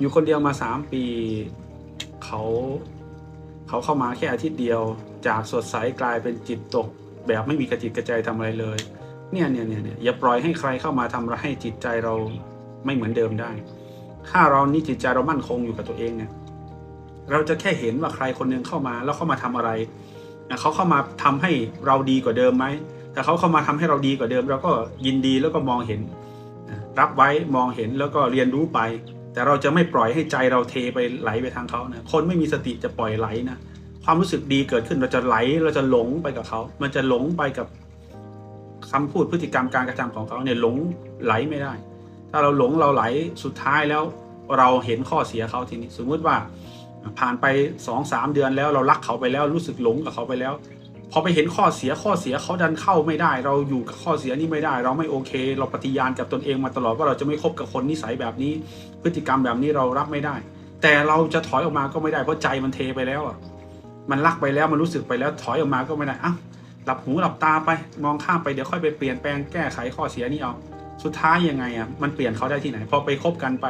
อยู่คนเดียวมาสามปี เขาเขาเข้ามาแค่อาทิตย์เดียว จากสดใสกลายเป็นจิตตก แบบไม่มีกระจิตกระใจทำอะไรเลยเนี่ยเนี่ยเนี่ยเนี่ยอย่าปล่อยให้ใครเข้ามาทำร้ายให้จิตใจเราไม่เหมือนเดิมได้ ถ้าเรานี่จิตใจเรามั่นคงอยู่กับตัวเองเนี่ยเราจะแค่เห็นว่าใครคนหนึงเข้ามาแล้วเข้ามาทำอะไรเขาเข้ามาทำให้เราดีกว่าเดิมไหมถ้าเขาเข้ามาทำให้เราดีกว่าเดิม เราก็ยินดีแล้วก็มองเห็น รับไว้มองเห็นแล้วก็เรียนรู้ไป แต่เราจะไม่ปล่อยให้ใจเราเทไปไหลไปทางเขานะคนไม่มีสติจะปล่อยไหลนะความรู้สึกดีเกิดขึ้นเราจะไหลเราจะหลงไปกับเขา มันจะหลงไปกับคำพูดพฤติกรรมการกระทำของเขาเนี่ยหลงไหลไม่ได้ ถ้าเราหลงเราไหลสุดท้ายแล้วเราเห็นข้อเสียเขาทีนี้ สมมุติว่าผ่านไปสองสามเดือนแล้วเรารักเขาไปแล้วรู้สึกหลงกับเขาไปแล้ว พอไปเห็นข้อเสียข้อเสียเขาดันเข้าไม่ได้ เราอยู่กับข้อเสียนี้ไม่ได้ เราไม่โอเค เราปฏิญาณกับตนเองมาตลอดว่าเราจะไม่คบกับคนนิสัยแบบนี้ พฤติกรรมแบบนี้เรารับไม่ได้ แต่เราจะถอยออกมาก็ไม่ได้เพราะใจมันเทไปแล้วอะมันรักไปแล้วมันรู้สึกไปแล้วถอยออกมาก็ไม่ได้อะหลับหูหลับตาไปมองข้ามไปเดี๋ยวค่อยไปเปลี่ยนแปลงแก้ไขข้อเสียนี้เอาสุดท้ายยังไงอะมันเปลี่ยนเขาได้ที่ไหน พอไปคบกันไป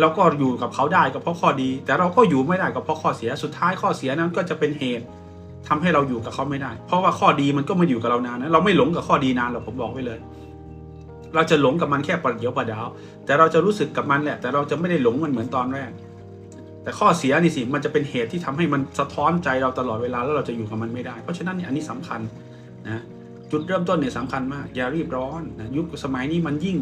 เราก็อยู่กับเขาได้ก็เพราะข้อดี แต่เราก็อยู่ไม่ได้ก็เพราะข้อเสียสุดท้ายข้อเสียนั้นก็จะเป็นเหตุ ทำให้เราอยู่กับเขาไม่ได้ เพราะว่าข้อดีมันก็มาอยู่กับเรานานนะเราไม่หลงกับข้อดีนานหรอกผมบอกไว้เลย เราจะหลงกับมันแค่ประเดี๋ยวประดาว แต่เราจะรู้สึกกับมันแหละ แต่เราจะไม่ได้หลงมันเหมือนตอนแรก แต่ข้อเสียนี่สิมันจะเป็นเหตุที่ทำให้มันสะท้อนใจเราตลอดเวลาแล้วเราจะอยู่กับมันไม่ได้ เพราะฉะนั้นเนี่ยอันนี้สำคัญนะจุดเริ่มต้นเนี่ยสำคัญมากอย่ารีบร้อนนะยุคสมัยนี้มันยิ่ง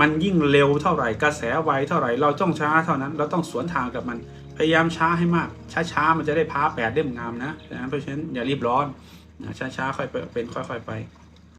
มันยิ่งเร็วเท่าไหร่กระแสไวเท่าไหร่ เราต้องช้าเท่านั้น เราต้องสวนทางกับมัน พยายามช้าให้มากช้าๆมันจะได้พ้าแปดเล่มงามนะนะเพราะฉะนั้นอย่ารีบร้อนช้าๆค่อยเป็นค่อย ๆ ไป